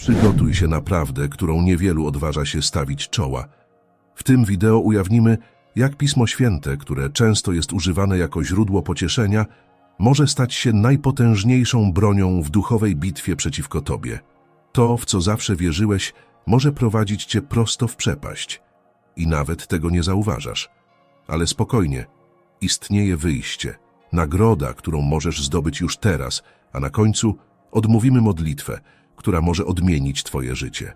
Przygotuj się na prawdę, którą niewielu odważa się stawić czoła. W tym wideo ujawnimy, jak Pismo Święte, które często jest używane jako źródło pocieszenia, może stać się najpotężniejszą bronią w duchowej bitwie przeciwko Tobie. To, w co zawsze wierzyłeś, może prowadzić Cię prosto w przepaść. I nawet tego nie zauważasz. Ale spokojnie, istnieje wyjście, nagroda, którą możesz zdobyć już teraz, a na końcu odmówimy modlitwę, która może odmienić Twoje życie.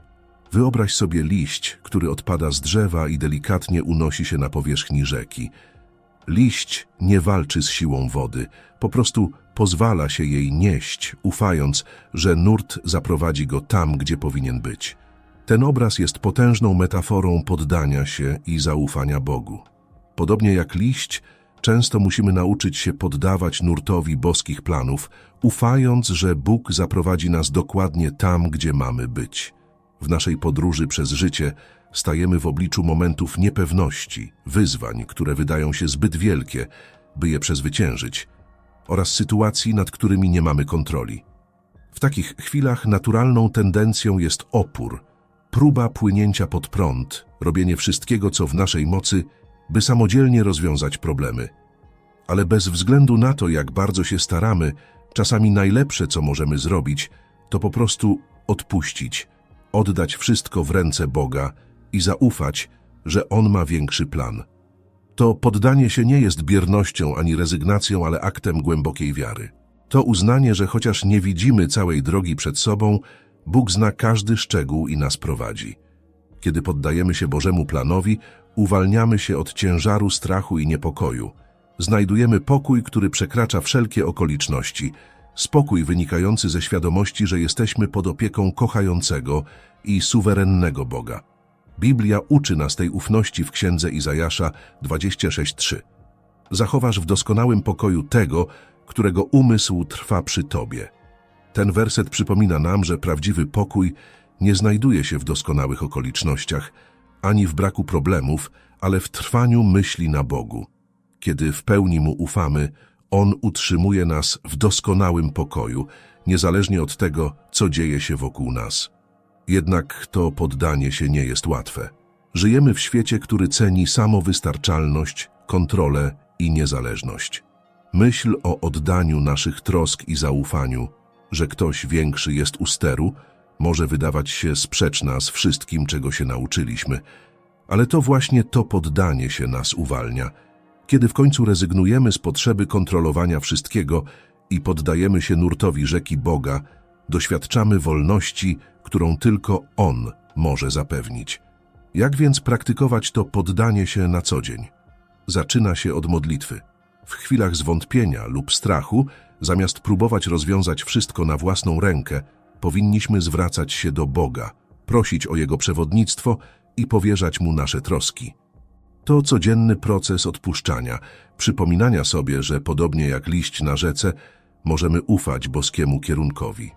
Wyobraź sobie liść, który odpada z drzewa i delikatnie unosi się na powierzchni rzeki. Liść nie walczy z siłą wody, po prostu pozwala się jej nieść, ufając, że nurt zaprowadzi go tam, gdzie powinien być. Ten obraz jest potężną metaforą poddania się i zaufania Bogu. Podobnie jak liść, często musimy nauczyć się poddawać nurtowi boskich planów, ufając, że Bóg zaprowadzi nas dokładnie tam, gdzie mamy być. W naszej podróży przez życie stajemy w obliczu momentów niepewności, wyzwań, które wydają się zbyt wielkie, by je przezwyciężyć, oraz sytuacji, nad którymi nie mamy kontroli. W takich chwilach naturalną tendencją jest opór, próba płynięcia pod prąd, robienie wszystkiego, co w naszej mocy, by samodzielnie rozwiązać problemy. Ale bez względu na to, jak bardzo się staramy, czasami najlepsze, co możemy zrobić, to po prostu odpuścić, oddać wszystko w ręce Boga i zaufać, że On ma większy plan. To poddanie się nie jest biernością ani rezygnacją, ale aktem głębokiej wiary. To uznanie, że chociaż nie widzimy całej drogi przed sobą, Bóg zna każdy szczegół i nas prowadzi. Kiedy poddajemy się Bożemu planowi, uwalniamy się od ciężaru strachu i niepokoju. Znajdujemy pokój, który przekracza wszelkie okoliczności, spokój wynikający ze świadomości, że jesteśmy pod opieką kochającego i suwerennego Boga. Biblia uczy nas tej ufności w Księdze Izajasza 26:3. Zachowasz w doskonałym pokoju tego, którego umysł trwa przy Tobie. Ten werset przypomina nam, że prawdziwy pokój nie znajduje się w doskonałych okolicznościach, ani w braku problemów, ale w trwaniu myśli na Bogu. Kiedy w pełni Mu ufamy, On utrzymuje nas w doskonałym pokoju, niezależnie od tego, co dzieje się wokół nas. Jednak to poddanie się nie jest łatwe. Żyjemy w świecie, który ceni samowystarczalność, kontrolę i niezależność. Myśl o oddaniu naszych trosk i zaufaniu, że ktoś większy jest u steru, może wydawać się sprzeczna z wszystkim, czego się nauczyliśmy, ale to właśnie to poddanie się nas uwalnia. Kiedy w końcu rezygnujemy z potrzeby kontrolowania wszystkiego i poddajemy się nurtowi rzeki Boga, doświadczamy wolności, którą tylko On może zapewnić. Jak więc praktykować to poddanie się na co dzień? Zaczyna się od modlitwy. W chwilach zwątpienia lub strachu, zamiast próbować rozwiązać wszystko na własną rękę, powinniśmy zwracać się do Boga, prosić o Jego przewodnictwo i powierzać Mu nasze troski. To codzienny proces odpuszczania, przypominania sobie, że podobnie jak liść na rzece, możemy ufać boskiemu kierunkowi.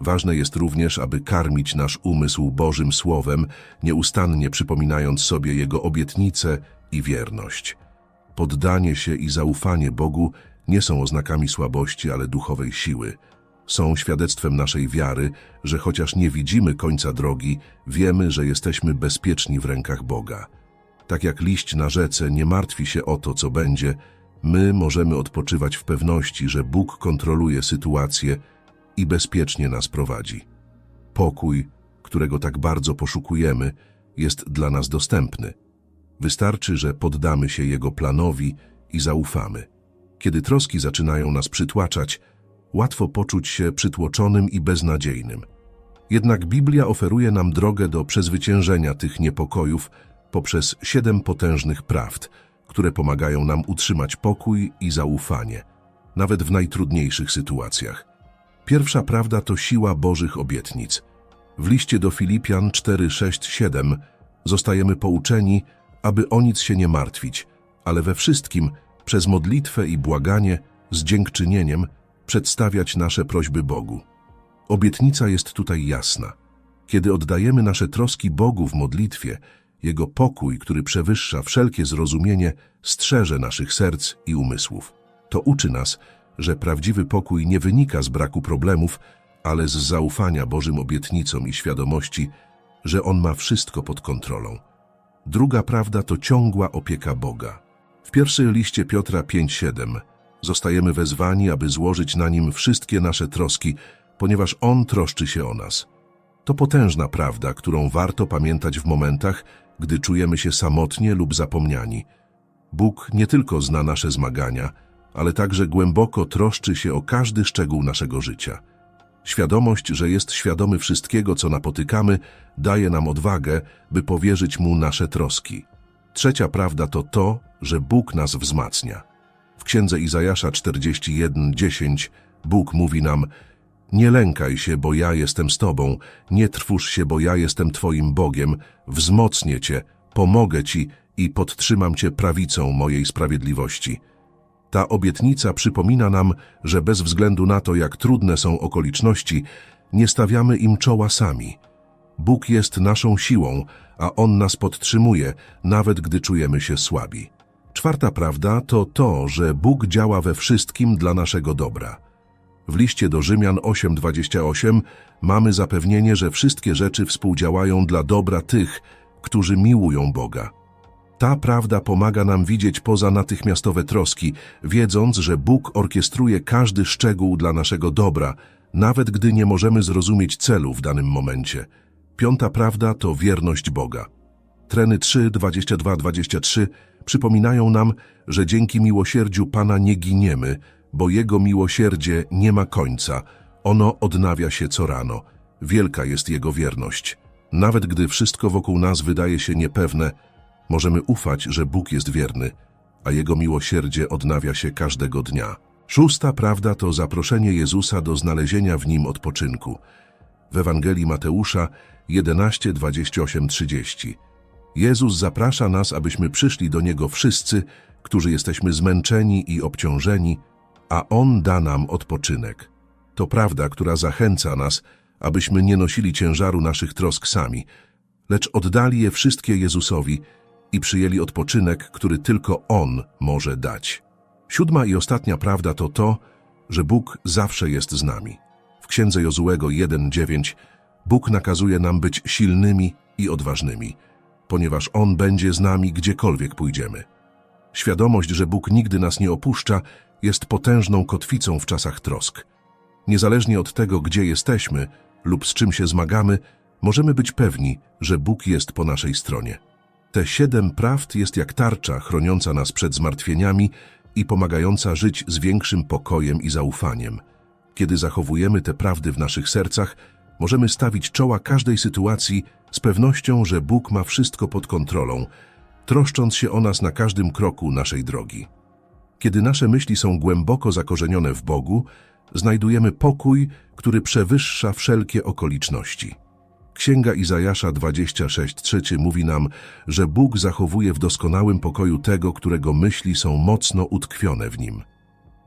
Ważne jest również, aby karmić nasz umysł Bożym Słowem, nieustannie przypominając sobie Jego obietnice i wierność. Poddanie się i zaufanie Bogu nie są oznakami słabości, ale duchowej siły. Są świadectwem naszej wiary, że chociaż nie widzimy końca drogi, wiemy, że jesteśmy bezpieczni w rękach Boga. Tak jak liść na rzece nie martwi się o to, co będzie, my możemy odpoczywać w pewności, że Bóg kontroluje sytuację i bezpiecznie nas prowadzi. Pokój, którego tak bardzo poszukujemy, jest dla nas dostępny. Wystarczy, że poddamy się Jego planowi i zaufamy. Kiedy troski zaczynają nas przytłaczać, łatwo poczuć się przytłoczonym i beznadziejnym. Jednak Biblia oferuje nam drogę do przezwyciężenia tych niepokojów poprzez siedem potężnych prawd, które pomagają nam utrzymać pokój i zaufanie, nawet w najtrudniejszych sytuacjach. Pierwsza prawda to siła Bożych obietnic. W liście do Filipian 4, 6, 7 zostajemy pouczeni, aby o nic się nie martwić, ale we wszystkim przez modlitwę i błaganie z dziękczynieniem przedstawiać nasze prośby Bogu. Obietnica jest tutaj jasna. Kiedy oddajemy nasze troski Bogu w modlitwie, Jego pokój, który przewyższa wszelkie zrozumienie, strzeże naszych serc i umysłów. To uczy nas, że prawdziwy pokój nie wynika z braku problemów, ale z zaufania Bożym obietnicom i świadomości, że On ma wszystko pod kontrolą. Druga prawda to ciągła opieka Boga. W pierwszej liście Piotra 5:7 zostajemy wezwani, aby złożyć na nim wszystkie nasze troski, ponieważ On troszczy się o nas. To potężna prawda, którą warto pamiętać w momentach, gdy czujemy się samotnie lub zapomniani. Bóg nie tylko zna nasze zmagania, ale także głęboko troszczy się o każdy szczegół naszego życia. Świadomość, że jest świadomy wszystkiego, co napotykamy, daje nam odwagę, by powierzyć Mu nasze troski. Trzecia prawda to to, że Bóg nas wzmacnia. W księdze Izajasza 41:10 Bóg mówi nam: Nie lękaj się, bo ja jestem z tobą, nie trwóż się, bo ja jestem twoim Bogiem, wzmocnię cię, pomogę ci i podtrzymam cię prawicą mojej sprawiedliwości. Ta obietnica przypomina nam, że bez względu na to, jak trudne są okoliczności, nie stawiamy im czoła sami. Bóg jest naszą siłą, a On nas podtrzymuje, nawet gdy czujemy się słabi. Czwarta prawda to to, że Bóg działa we wszystkim dla naszego dobra. W liście do Rzymian 8:28 mamy zapewnienie, że wszystkie rzeczy współdziałają dla dobra tych, którzy miłują Boga. Ta prawda pomaga nam widzieć poza natychmiastowe troski, wiedząc, że Bóg orkiestruje każdy szczegół dla naszego dobra, nawet gdy nie możemy zrozumieć celu w danym momencie. Piąta prawda to wierność Boga. Treny 3, 22, 23 przypominają nam, że dzięki miłosierdziu Pana nie giniemy, bo Jego miłosierdzie nie ma końca. Ono odnawia się co rano. Wielka jest Jego wierność. Nawet gdy wszystko wokół nas wydaje się niepewne, możemy ufać, że Bóg jest wierny, a Jego miłosierdzie odnawia się każdego dnia. Szósta prawda to zaproszenie Jezusa do znalezienia w Nim odpoczynku. W Ewangelii Mateusza 11, 28, 30. Jezus zaprasza nas, abyśmy przyszli do Niego wszyscy, którzy jesteśmy zmęczeni i obciążeni, a On da nam odpoczynek. To prawda, która zachęca nas, abyśmy nie nosili ciężaru naszych trosk sami, lecz oddali je wszystkie Jezusowi i przyjęli odpoczynek, który tylko On może dać. Siódma i ostatnia prawda to to, że Bóg zawsze jest z nami. W Księdze Jozułego 1:9 Bóg nakazuje nam być silnymi i odważnymi, ponieważ On będzie z nami gdziekolwiek pójdziemy. Świadomość, że Bóg nigdy nas nie opuszcza, jest potężną kotwicą w czasach trosk. Niezależnie od tego, gdzie jesteśmy lub z czym się zmagamy, możemy być pewni, że Bóg jest po naszej stronie. Te siedem prawd jest jak tarcza chroniąca nas przed zmartwieniami i pomagająca żyć z większym pokojem i zaufaniem. Kiedy zachowujemy te prawdy w naszych sercach, możemy stawić czoła każdej sytuacji z pewnością, że Bóg ma wszystko pod kontrolą, troszcząc się o nas na każdym kroku naszej drogi. Kiedy nasze myśli są głęboko zakorzenione w Bogu, znajdujemy pokój, który przewyższa wszelkie okoliczności. Księga Izajasza 26:3 mówi nam, że Bóg zachowuje w doskonałym pokoju tego, którego myśli są mocno utkwione w nim.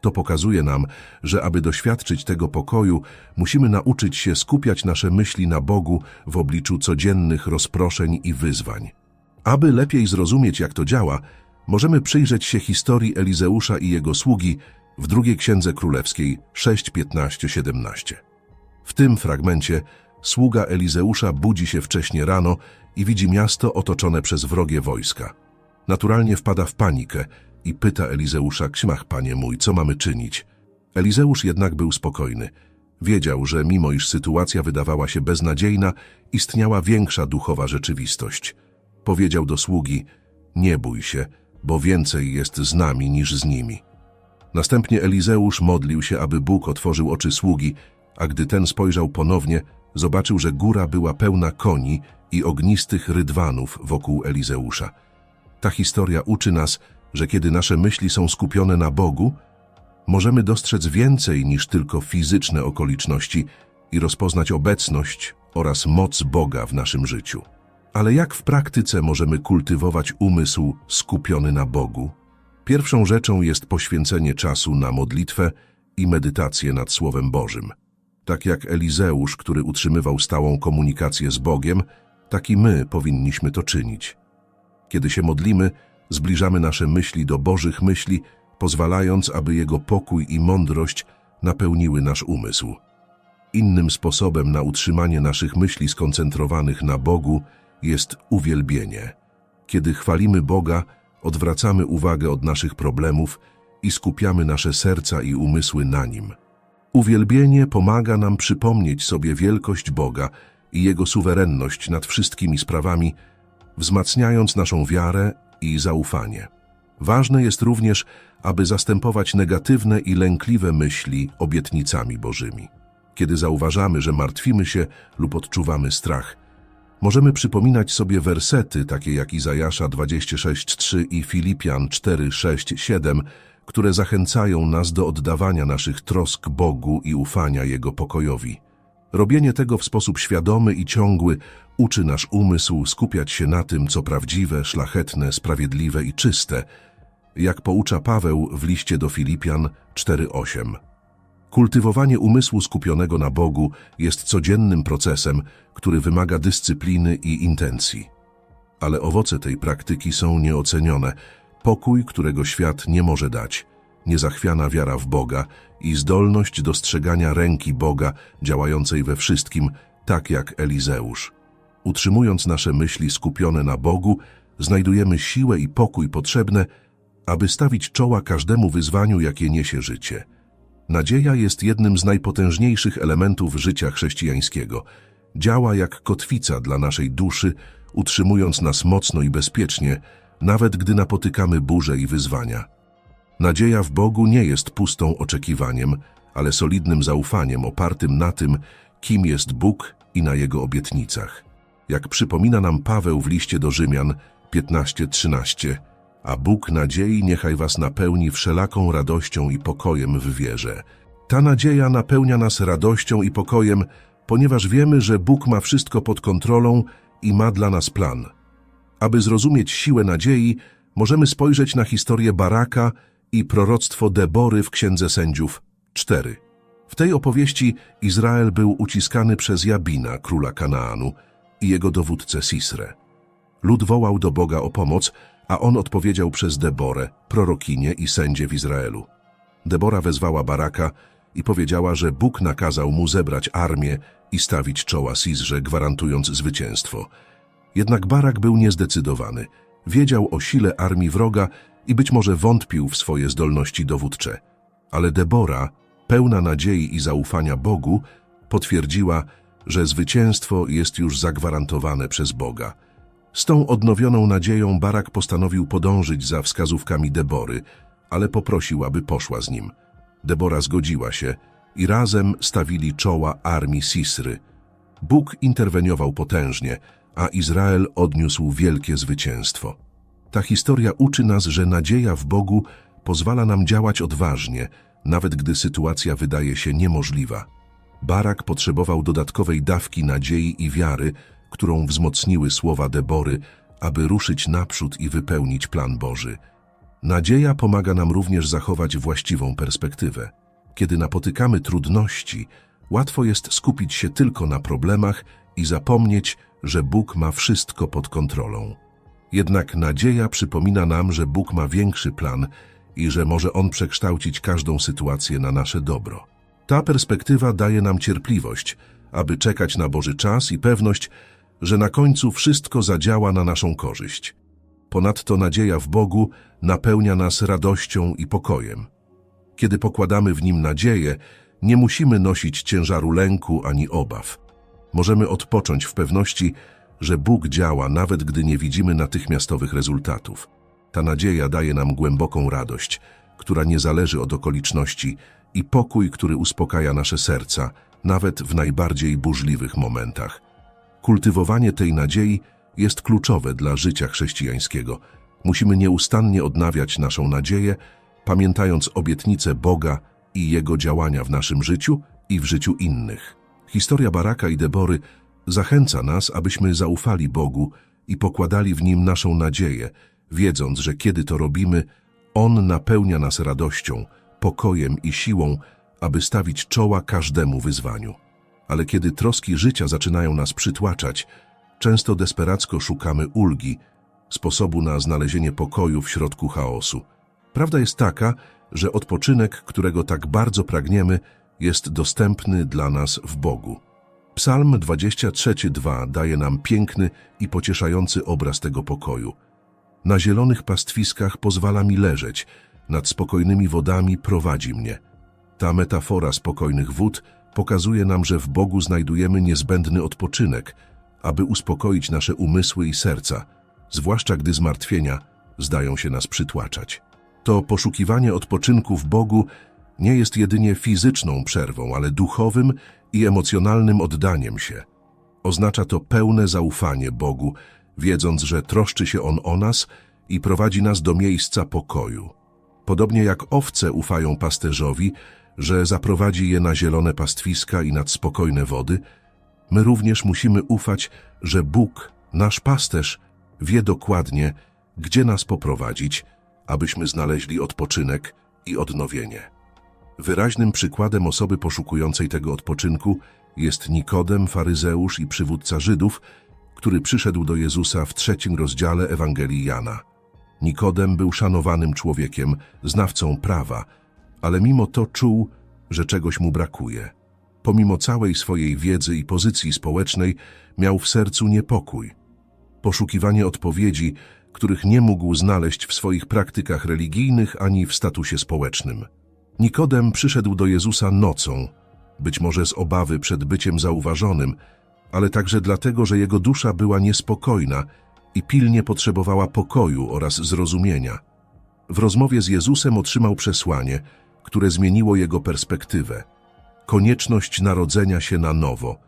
To pokazuje nam, że aby doświadczyć tego pokoju, musimy nauczyć się skupiać nasze myśli na Bogu w obliczu codziennych rozproszeń i wyzwań. Aby lepiej zrozumieć, jak to działa, możemy przyjrzeć się historii Elizeusza i jego sługi w drugiej Księdze Królewskiej 6:15-17. W tym fragmencie sługa Elizeusza budzi się wcześnie rano i widzi miasto otoczone przez wrogie wojska. Naturalnie wpada w panikę i pyta Elizeusza, Ksimach, panie mój, co mamy czynić? Elizeusz jednak był spokojny. Wiedział, że mimo iż sytuacja wydawała się beznadziejna, istniała większa duchowa rzeczywistość. Powiedział do sługi, nie bój się, bo więcej jest z nami niż z nimi. Następnie Elizeusz modlił się, aby Bóg otworzył oczy sługi, a gdy ten spojrzał ponownie, zobaczył, że góra była pełna koni i ognistych rydwanów wokół Elizeusza. Ta historia uczy nas, że kiedy nasze myśli są skupione na Bogu, możemy dostrzec więcej niż tylko fizyczne okoliczności i rozpoznać obecność oraz moc Boga w naszym życiu. Ale jak w praktyce możemy kultywować umysł skupiony na Bogu? Pierwszą rzeczą jest poświęcenie czasu na modlitwę i medytację nad Słowem Bożym. Tak jak Elizeusz, który utrzymywał stałą komunikację z Bogiem, tak i my powinniśmy to czynić. Kiedy się modlimy, zbliżamy nasze myśli do Bożych myśli, pozwalając, aby Jego pokój i mądrość napełniły nasz umysł. Innym sposobem na utrzymanie naszych myśli skoncentrowanych na Bogu jest uwielbienie. Kiedy chwalimy Boga, odwracamy uwagę od naszych problemów i skupiamy nasze serca i umysły na Nim. Uwielbienie pomaga nam przypomnieć sobie wielkość Boga i Jego suwerenność nad wszystkimi sprawami, wzmacniając naszą wiarę i zaufanie. Ważne jest również, aby zastępować negatywne i lękliwe myśli obietnicami Bożymi. Kiedy zauważamy, że martwimy się lub odczuwamy strach, możemy przypominać sobie wersety takie jak Izajasza 26:3 i Filipian 4:6-7, które zachęcają nas do oddawania naszych trosk Bogu i ufania Jego pokojowi. Robienie tego w sposób świadomy i ciągły uczy nasz umysł skupiać się na tym, co prawdziwe, szlachetne, sprawiedliwe i czyste, jak poucza Paweł w liście do Filipian 4:8. Kultywowanie umysłu skupionego na Bogu jest codziennym procesem, który wymaga dyscypliny i intencji. Ale owoce tej praktyki są nieocenione. Pokój, którego świat nie może dać, niezachwiana wiara w Boga i zdolność dostrzegania ręki Boga działającej we wszystkim, tak jak Elizeusz. Utrzymując nasze myśli skupione na Bogu, znajdujemy siłę i pokój potrzebne, aby stawić czoła każdemu wyzwaniu, jakie niesie życie. Nadzieja jest jednym z najpotężniejszych elementów życia chrześcijańskiego. Działa jak kotwica dla naszej duszy, utrzymując nas mocno i bezpiecznie, nawet gdy napotykamy burze i wyzwania. Nadzieja w Bogu nie jest pustą oczekiwaniem, ale solidnym zaufaniem opartym na tym, kim jest Bóg i na Jego obietnicach. Jak przypomina nam Paweł w liście do Rzymian 15:13, a Bóg nadziei niechaj was napełni wszelaką radością i pokojem w wierze. Ta nadzieja napełnia nas radością i pokojem, ponieważ wiemy, że Bóg ma wszystko pod kontrolą i ma dla nas plan. Aby zrozumieć siłę nadziei, możemy spojrzeć na historię Baraka i proroctwo Debory w Księdze Sędziów 4. W tej opowieści Izrael był uciskany przez Jabina, króla Kanaanu, i jego dowódcę Sisrę. Lud wołał do Boga o pomoc, a on odpowiedział przez Deborę, prorokinię i sędzię w Izraelu. Debora wezwała Baraka i powiedziała, że Bóg nakazał mu zebrać armię i stawić czoła Sisrze, gwarantując zwycięstwo. Jednak Barak był niezdecydowany. Wiedział o sile armii wroga i być może wątpił w swoje zdolności dowódcze. Ale Debora, pełna nadziei i zaufania Bogu, potwierdziła, że zwycięstwo jest już zagwarantowane przez Boga. Z tą odnowioną nadzieją Barak postanowił podążyć za wskazówkami Debory, ale poprosił, aby poszła z nim. Debora zgodziła się i razem stawili czoła armii Sisry. Bóg interweniował potężnie, a Izrael odniósł wielkie zwycięstwo. Ta historia uczy nas, że nadzieja w Bogu pozwala nam działać odważnie, nawet gdy sytuacja wydaje się niemożliwa. Barak potrzebował dodatkowej dawki nadziei i wiary, którą wzmocniły słowa Debory, aby ruszyć naprzód i wypełnić plan Boży. Nadzieja pomaga nam również zachować właściwą perspektywę. Kiedy napotykamy trudności, łatwo jest skupić się tylko na problemach i zapomnieć, że Bóg ma wszystko pod kontrolą. Jednak nadzieja przypomina nam, że Bóg ma większy plan i że może On przekształcić każdą sytuację na nasze dobro. Ta perspektywa daje nam cierpliwość, aby czekać na Boży czas i pewność, że na końcu wszystko zadziała na naszą korzyść. Ponadto nadzieja w Bogu napełnia nas radością i pokojem. Kiedy pokładamy w Nim nadzieję, nie musimy nosić ciężaru lęku ani obaw. Możemy odpocząć w pewności, że Bóg działa nawet gdy nie widzimy natychmiastowych rezultatów. Ta nadzieja daje nam głęboką radość, która nie zależy od okoliczności i pokój, który uspokaja nasze serca, nawet w najbardziej burzliwych momentach. Kultywowanie tej nadziei jest kluczowe dla życia chrześcijańskiego. Musimy nieustannie odnawiać naszą nadzieję, pamiętając obietnice Boga i Jego działania w naszym życiu i w życiu innych. Historia Baraka i Debory zachęca nas, abyśmy zaufali Bogu i pokładali w Nim naszą nadzieję, wiedząc, że kiedy to robimy, On napełnia nas radością, pokojem i siłą, aby stawić czoła każdemu wyzwaniu. Ale kiedy troski życia zaczynają nas przytłaczać, często desperacko szukamy ulgi, sposobu na znalezienie pokoju w środku chaosu. Prawda jest taka, że odpoczynek, którego tak bardzo pragniemy, jest dostępny dla nas w Bogu. Psalm 23:2 daje nam piękny i pocieszający obraz tego pokoju. Na zielonych pastwiskach pozwala mi leżeć, nad spokojnymi wodami prowadzi mnie. Ta metafora spokojnych wód pokazuje nam, że w Bogu znajdujemy niezbędny odpoczynek, aby uspokoić nasze umysły i serca, zwłaszcza gdy zmartwienia zdają się nas przytłaczać. To poszukiwanie odpoczynku w Bogu nie jest jedynie fizyczną przerwą, ale duchowym i emocjonalnym oddaniem się. Oznacza to pełne zaufanie Bogu, wiedząc, że troszczy się On o nas i prowadzi nas do miejsca pokoju. Podobnie jak owce ufają pasterzowi, że zaprowadzi je na zielone pastwiska i nad spokojne wody, my również musimy ufać, że Bóg, nasz pasterz, wie dokładnie, gdzie nas poprowadzić, abyśmy znaleźli odpoczynek i odnowienie. Wyraźnym przykładem osoby poszukującej tego odpoczynku jest Nikodem, faryzeusz i przywódca Żydów, który przyszedł do Jezusa w trzecim rozdziale Ewangelii Jana. Nikodem był szanowanym człowiekiem, znawcą prawa, ale mimo to czuł, że czegoś mu brakuje. Pomimo całej swojej wiedzy i pozycji społecznej, miał w sercu niepokój. Poszukiwanie odpowiedzi, których nie mógł znaleźć w swoich praktykach religijnych ani w statusie społecznym. Nikodem przyszedł do Jezusa nocą, być może z obawy przed byciem zauważonym, ale także dlatego, że jego dusza była niespokojna i pilnie potrzebowała pokoju oraz zrozumienia. W rozmowie z Jezusem otrzymał przesłanie, które zmieniło jego perspektywę. Konieczność narodzenia się na nowo,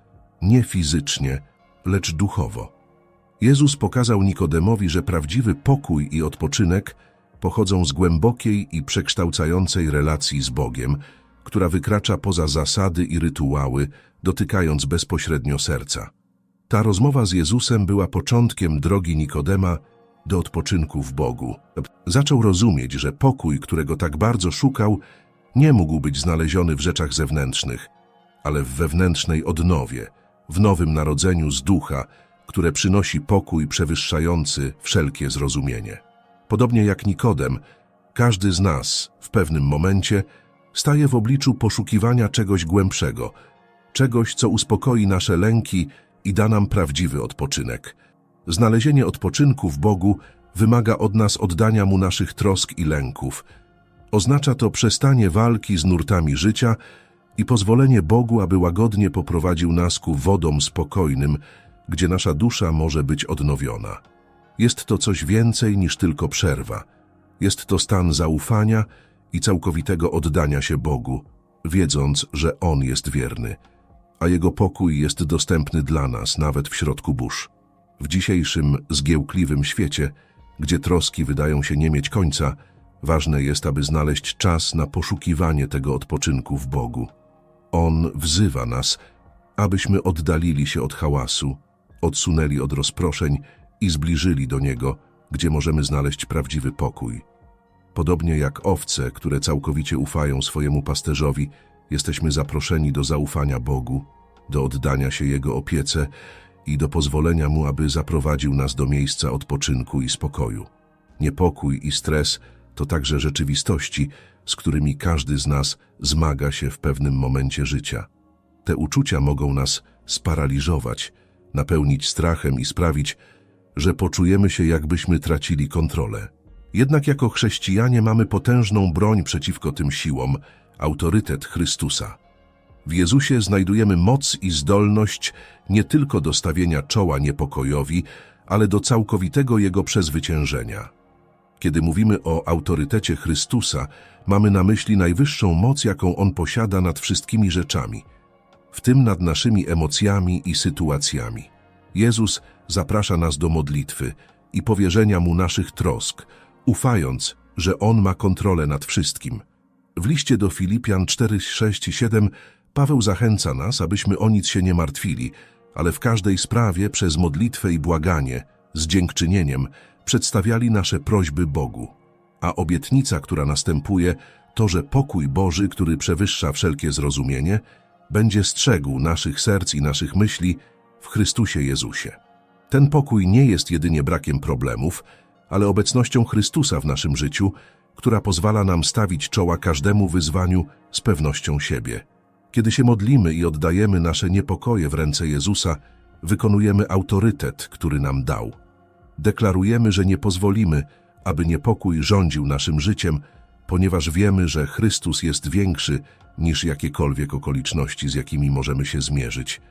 nie fizycznie, lecz duchowo. Jezus pokazał Nikodemowi, że prawdziwy pokój i odpoczynek pochodzą z głębokiej i przekształcającej relacji z Bogiem, która wykracza poza zasady i rytuały, dotykając bezpośrednio serca. Ta rozmowa z Jezusem była początkiem drogi Nikodema do odpoczynku w Bogu. Zaczął rozumieć, że pokój, którego tak bardzo szukał, nie mógł być znaleziony w rzeczach zewnętrznych, ale w wewnętrznej odnowie, w nowym narodzeniu z ducha, które przynosi pokój przewyższający wszelkie zrozumienie. Podobnie jak Nikodem, każdy z nas w pewnym momencie staje w obliczu poszukiwania czegoś głębszego, czegoś, co uspokoi nasze lęki i da nam prawdziwy odpoczynek. Znalezienie odpoczynku w Bogu wymaga od nas oddania Mu naszych trosk i lęków. Oznacza to przestanie walki z nurtami życia i pozwolenie Bogu, aby łagodnie poprowadził nas ku wodom spokojnym, gdzie nasza dusza może być odnowiona. Jest to coś więcej niż tylko przerwa. Jest to stan zaufania i całkowitego oddania się Bogu, wiedząc, że On jest wierny, a Jego pokój jest dostępny dla nas nawet w środku burz. W dzisiejszym zgiełkliwym świecie, gdzie troski wydają się nie mieć końca, ważne jest, aby znaleźć czas na poszukiwanie tego odpoczynku w Bogu. On wzywa nas, abyśmy oddalili się od hałasu, odsunęli od rozproszeń i zbliżyli do Niego, gdzie możemy znaleźć prawdziwy pokój. Podobnie jak owce, które całkowicie ufają swojemu pasterzowi, jesteśmy zaproszeni do zaufania Bogu, do oddania się Jego opiece i do pozwolenia Mu, aby zaprowadził nas do miejsca odpoczynku i spokoju. Niepokój i stres to także rzeczywistości, z którymi każdy z nas zmaga się w pewnym momencie życia. Te uczucia mogą nas sparaliżować, napełnić strachem i sprawić, że poczujemy się, jakbyśmy tracili kontrolę. Jednak jako chrześcijanie mamy potężną broń przeciwko tym siłom, autorytet Chrystusa. W Jezusie znajdujemy moc i zdolność nie tylko do stawienia czoła niepokojowi, ale do całkowitego jego przezwyciężenia. Kiedy mówimy o autorytecie Chrystusa, mamy na myśli najwyższą moc, jaką On posiada nad wszystkimi rzeczami, w tym nad naszymi emocjami i sytuacjami. Jezus zaprasza nas do modlitwy i powierzenia Mu naszych trosk, ufając, że On ma kontrolę nad wszystkim. W liście do Filipian 4, 6 i 7 Paweł zachęca nas, abyśmy o nic się nie martwili, ale w każdej sprawie przez modlitwę i błaganie, z dziękczynieniem, przedstawiali nasze prośby Bogu. A obietnica, która następuje, to, że pokój Boży, który przewyższa wszelkie zrozumienie, będzie strzegł naszych serc i naszych myśli w Chrystusie Jezusie. Ten pokój nie jest jedynie brakiem problemów, ale obecnością Chrystusa w naszym życiu, która pozwala nam stawić czoła każdemu wyzwaniu z pewnością siebie. Kiedy się modlimy i oddajemy nasze niepokoje w ręce Jezusa, wykonujemy autorytet, który nam dał. Deklarujemy, że nie pozwolimy, aby niepokój rządził naszym życiem, ponieważ wiemy, że Chrystus jest większy niż jakiekolwiek okoliczności, z jakimi możemy się zmierzyć.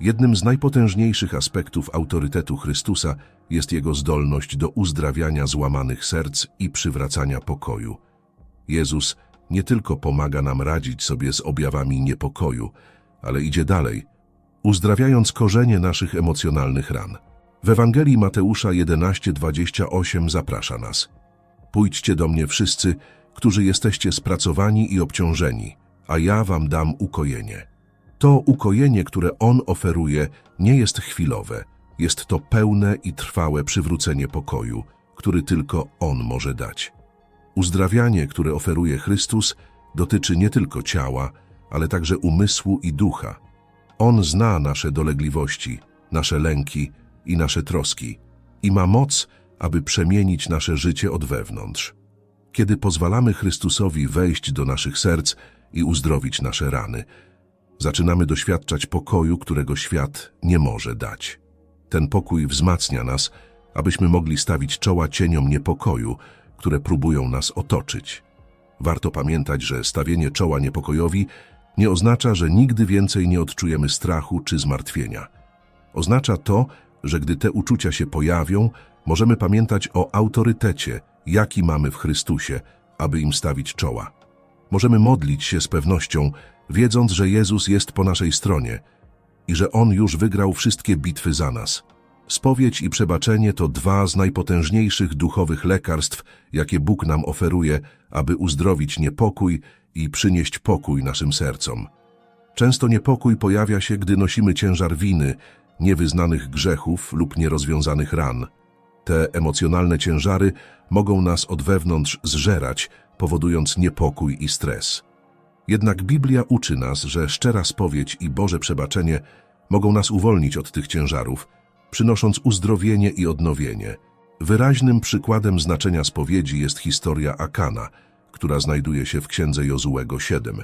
Jednym z najpotężniejszych aspektów autorytetu Chrystusa jest Jego zdolność do uzdrawiania złamanych serc i przywracania pokoju. Jezus nie tylko pomaga nam radzić sobie z objawami niepokoju, ale idzie dalej, uzdrawiając korzenie naszych emocjonalnych ran. W Ewangelii Mateusza 11:28 zaprasza nas. Pójdźcie do mnie wszyscy, którzy jesteście spracowani i obciążeni, a ja wam dam ukojenie. To ukojenie, które On oferuje, nie jest chwilowe, jest to pełne i trwałe przywrócenie pokoju, który tylko On może dać. Uzdrawianie, które oferuje Chrystus, dotyczy nie tylko ciała, ale także umysłu i ducha. On zna nasze dolegliwości, nasze lęki i nasze troski i ma moc, aby przemienić nasze życie od wewnątrz. Kiedy pozwalamy Chrystusowi wejść do naszych serc i uzdrowić nasze rany, zaczynamy doświadczać pokoju, którego świat nie może dać. Ten pokój wzmacnia nas, abyśmy mogli stawić czoła cieniom niepokoju, które próbują nas otoczyć. Warto pamiętać, że stawienie czoła niepokojowi nie oznacza, że nigdy więcej nie odczujemy strachu czy zmartwienia. Oznacza to, że gdy te uczucia się pojawią, możemy pamiętać o autorytecie, jaki mamy w Chrystusie, aby im stawić czoła. Możemy modlić się z pewnością, wiedząc, że Jezus jest po naszej stronie i że On już wygrał wszystkie bitwy za nas. Spowiedź i przebaczenie to dwa z najpotężniejszych duchowych lekarstw, jakie Bóg nam oferuje, aby uzdrowić niepokój i przynieść pokój naszym sercom. Często niepokój pojawia się, gdy nosimy ciężar winy, niewyznanych grzechów lub nierozwiązanych ran. Te emocjonalne ciężary mogą nas od wewnątrz zżerać, powodując niepokój i stres. Jednak Biblia uczy nas, że szczera spowiedź i Boże przebaczenie mogą nas uwolnić od tych ciężarów, przynosząc uzdrowienie i odnowienie. Wyraźnym przykładem znaczenia spowiedzi jest historia Akana, która znajduje się w księdze Jozułego 7.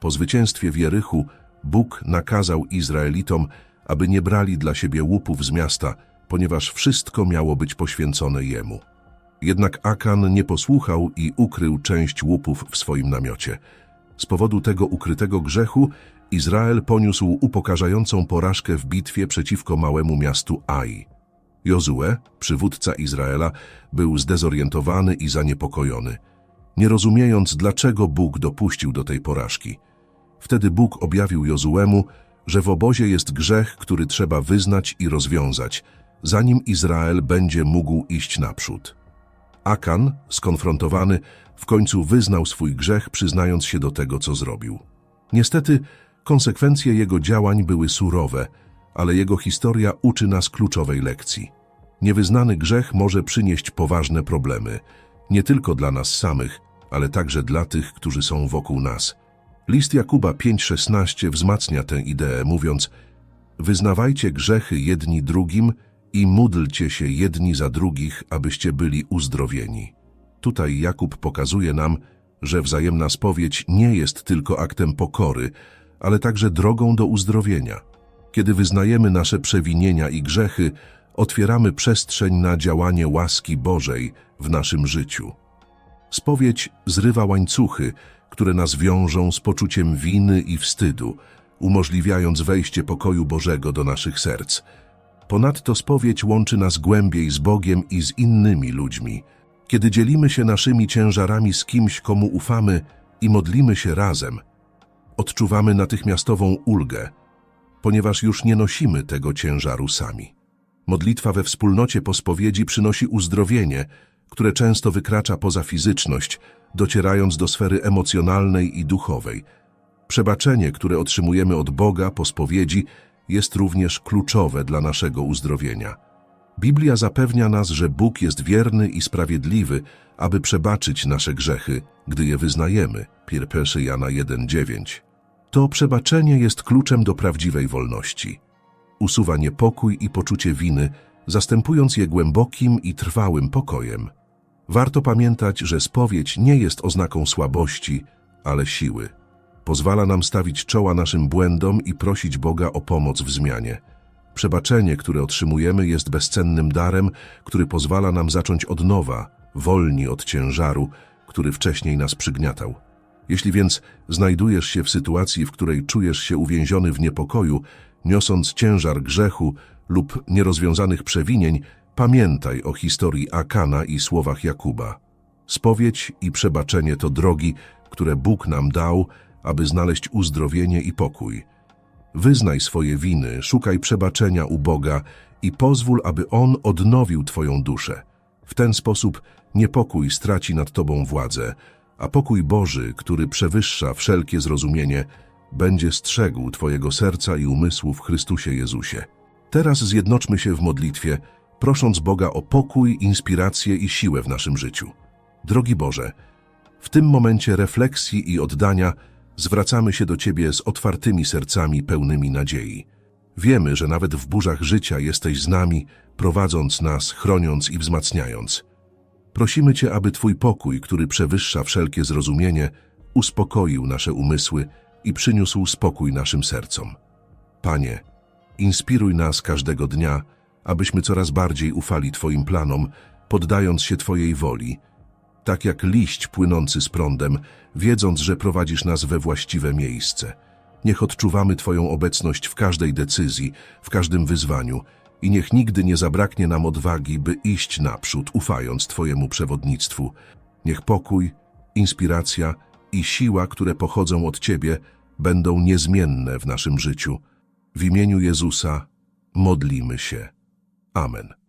Po zwycięstwie w Jerychu Bóg nakazał Izraelitom, aby nie brali dla siebie łupów z miasta, ponieważ wszystko miało być poświęcone Jemu. Jednak Akan nie posłuchał i ukrył część łupów w swoim namiocie. Z powodu tego ukrytego grzechu Izrael poniósł upokarzającą porażkę w bitwie przeciwko małemu miastu Ai. Jozue, przywódca Izraela, był zdezorientowany i zaniepokojony, nie rozumiejąc, dlaczego Bóg dopuścił do tej porażki. Wtedy Bóg objawił Jozuemu, że w obozie jest grzech, który trzeba wyznać i rozwiązać, zanim Izrael będzie mógł iść naprzód. Akan, skonfrontowany, w końcu wyznał swój grzech, przyznając się do tego, co zrobił. Niestety, konsekwencje jego działań były surowe, ale jego historia uczy nas kluczowej lekcji. Niewyznany grzech może przynieść poważne problemy, nie tylko dla nas samych, ale także dla tych, którzy są wokół nas. List Jakuba 5,16 wzmacnia tę ideę, mówiąc Wyznawajcie grzechy jedni drugim i módlcie się jedni za drugich, abyście byli uzdrowieni. Tutaj Jakub pokazuje nam, że wzajemna spowiedź nie jest tylko aktem pokory, ale także drogą do uzdrowienia. Kiedy wyznajemy nasze przewinienia i grzechy, otwieramy przestrzeń na działanie łaski Bożej w naszym życiu. Spowiedź zrywa łańcuchy, które nas wiążą z poczuciem winy i wstydu, umożliwiając wejście pokoju Bożego do naszych serc. Ponadto spowiedź łączy nas głębiej z Bogiem i z innymi ludźmi. Kiedy dzielimy się naszymi ciężarami z kimś, komu ufamy i modlimy się razem, odczuwamy natychmiastową ulgę, ponieważ już nie nosimy tego ciężaru sami. Modlitwa we wspólnocie po spowiedzi przynosi uzdrowienie, które często wykracza poza fizyczność, docierając do sfery emocjonalnej i duchowej. Przebaczenie, które otrzymujemy od Boga po spowiedzi, jest również kluczowe dla naszego uzdrowienia. Biblia zapewnia nas, że Bóg jest wierny i sprawiedliwy, aby przebaczyć nasze grzechy, gdy je wyznajemy. 1 Jana 1,9 To przebaczenie jest kluczem do prawdziwej wolności. Usuwa niepokój i poczucie winy, zastępując je głębokim i trwałym pokojem. Warto pamiętać, że spowiedź nie jest oznaką słabości, ale siły. Pozwala nam stawić czoła naszym błędom i prosić Boga o pomoc w zmianie. Przebaczenie, które otrzymujemy, jest bezcennym darem, który pozwala nam zacząć od nowa, wolni od ciężaru, który wcześniej nas przygniatał. Jeśli więc znajdujesz się w sytuacji, w której czujesz się uwięziony w niepokoju, niosąc ciężar grzechu lub nierozwiązanych przewinień, pamiętaj o historii Akana i słowach Jakuba. Spowiedź i przebaczenie to drogi, które Bóg nam dał, aby znaleźć uzdrowienie i pokój. Wyznaj swoje winy, szukaj przebaczenia u Boga i pozwól, aby On odnowił Twoją duszę. W ten sposób niepokój straci nad Tobą władzę, a pokój Boży, który przewyższa wszelkie zrozumienie, będzie strzegł Twojego serca i umysłu w Chrystusie Jezusie. Teraz zjednoczmy się w modlitwie, prosząc Boga o pokój, inspirację i siłę w naszym życiu. Drogi Boże, w tym momencie refleksji i oddania zwracamy się do Ciebie z otwartymi sercami pełnymi nadziei. Wiemy, że nawet w burzach życia jesteś z nami, prowadząc nas, chroniąc i wzmacniając. Prosimy Cię, aby Twój pokój, który przewyższa wszelkie zrozumienie, uspokoił nasze umysły i przyniósł spokój naszym sercom. Panie, inspiruj nas każdego dnia, abyśmy coraz bardziej ufali Twoim planom, poddając się Twojej woli, tak jak liść płynący z prądem, wiedząc, że prowadzisz nas we właściwe miejsce. Niech odczuwamy Twoją obecność w każdej decyzji, w każdym wyzwaniu i niech nigdy nie zabraknie nam odwagi, by iść naprzód, ufając Twojemu przewodnictwu. Niech pokój, inspiracja i siła, które pochodzą od Ciebie, będą niezmienne w naszym życiu. W imieniu Jezusa modlimy się. Amen.